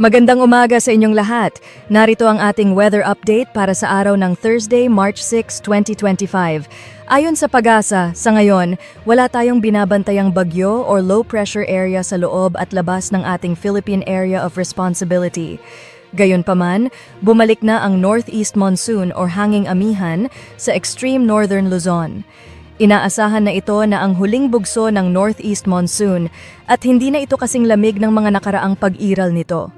Magandang umaga sa inyong lahat. Narito ang ating weather update para sa araw ng Thursday, March 6, 2025. Ayon sa pag-asa, sa ngayon, wala tayong binabantayang bagyo or low pressure area sa loob at labas ng ating Philippine Area of Responsibility. Gayunpaman, bumalik na ang northeast monsoon or hanging amihan sa extreme northern Luzon. Inaasahan na ito na ang huling bugso ng northeast monsoon at hindi na ito kasing lamig ng mga nakaraang pag-iral nito.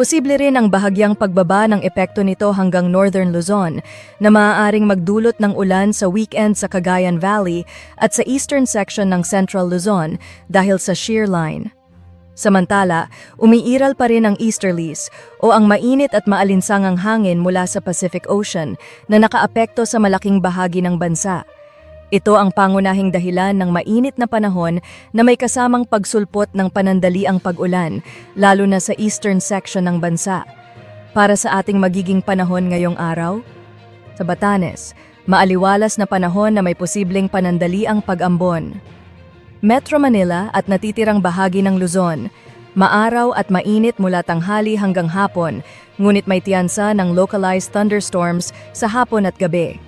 Posible rin ang bahagyang pagbaba ng epekto nito hanggang northern Luzon na maaaring magdulot ng ulan sa weekend sa Cagayan Valley at sa eastern section ng central Luzon dahil sa shear line. Samantala, umiiral pa rin ang easterlies o ang mainit at maalinsangang hangin mula sa Pacific Ocean na nakaapekto sa malaking bahagi ng bansa. Ito ang pangunahing dahilan ng mainit na panahon na may kasamang pagsulpot ng panandaliang pag-ulan, lalo na sa eastern section ng bansa. Para sa ating magiging panahon ngayong araw, sa Batanes, maaliwalas na panahon na may posibleng panandaliang pag-ambon. Metro Manila at natitirang bahagi ng Luzon, maaraw at mainit mula tanghali hanggang hapon, ngunit may tiyansa ng localized thunderstorms sa hapon at gabi.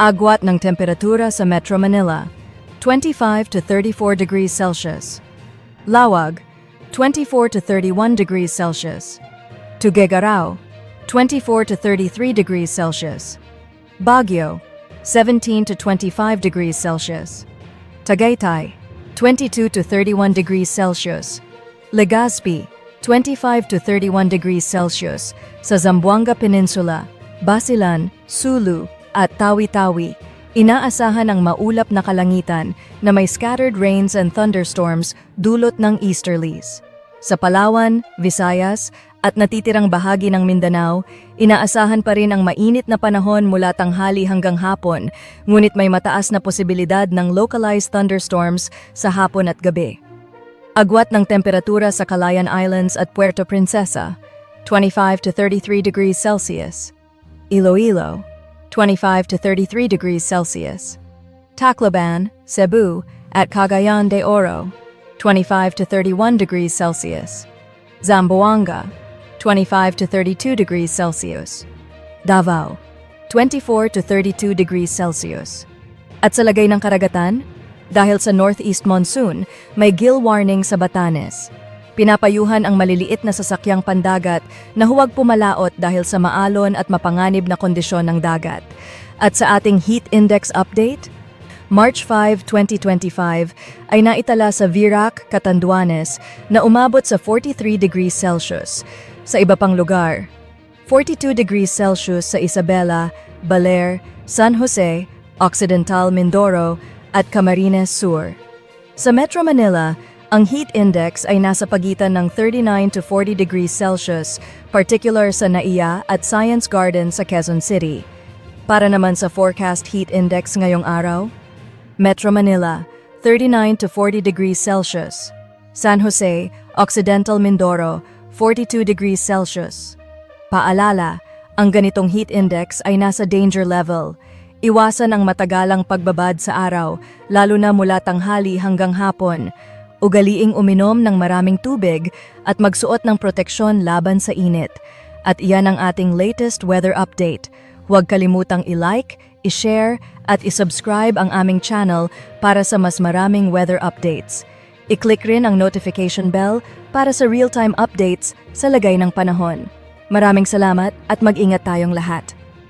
Agwat ng temperatura sa Metro Manila, 25 to 34 degrees Celsius. Lawag, 24 to 31 degrees Celsius. Tuguegarao, 24 to 33 degrees Celsius. Baguio, 17 to 25 degrees Celsius. Tagaytay, 22 to 31 degrees Celsius. Legazpi, 25 to 31 degrees Celsius. Sa Zamboanga Peninsula, Basilan, Sulu, at Tawi-Tawi, inaasahan ang maulap na kalangitan na may scattered rains and thunderstorms dulot ng easterlies. Sa Palawan, Visayas, at natitirang bahagi ng Mindanao, inaasahan pa rin ang mainit na panahon mula tanghali hanggang hapon, ngunit may mataas na posibilidad ng localized thunderstorms sa hapon at gabi. Agwat ng temperatura sa Calayan Islands at Puerto Princesa, 25 to 33 degrees Celsius. Iloilo, 25 to 33 degrees Celsius. Tacloban, Cebu, at Cagayan de Oro, 25 to 31 degrees Celsius. Zamboanga, 25 to 32 degrees Celsius. Davao, 24 to 32 degrees Celsius. At sa lagay ng karagatan, dahil sa northeast monsoon, may gill warning sa Batanes. Pinapayuhan ang maliliit na sasakyang pandagat na huwag pumalaot dahil sa maalon at mapanganib na kondisyon ng dagat. At sa ating heat index update, March 5, 2025 ay naitala sa Virac, Catanduanes na umabot sa 43 degrees Celsius. Sa iba pang lugar, 42 degrees Celsius sa Isabela, Baler, San Jose, Occidental Mindoro at Camarines Sur. Sa Metro Manila, ang heat index ay nasa pagitan ng 39 to 40 degrees Celsius, particular sa Naiya at Science Garden sa Quezon City. Para naman sa forecast heat index ngayong araw, Metro Manila, 39 to 40 degrees Celsius. San Jose, Occidental Mindoro, 42 degrees Celsius. Paalala, ang ganitong heat index ay nasa danger level. Iwasan ang matagalang pagbabad sa araw, lalo na mula tanghali hanggang hapon. Ugaliing uminom ng maraming tubig at magsuot ng proteksyon laban sa init. At iyan ang ating latest weather update. Huwag kalimutang i-like, i-share at i-subscribe ang aming channel para sa mas maraming weather updates. I-click rin ang notification bell para sa real-time updates sa lagay ng panahon. Maraming salamat at mag-ingat tayong lahat.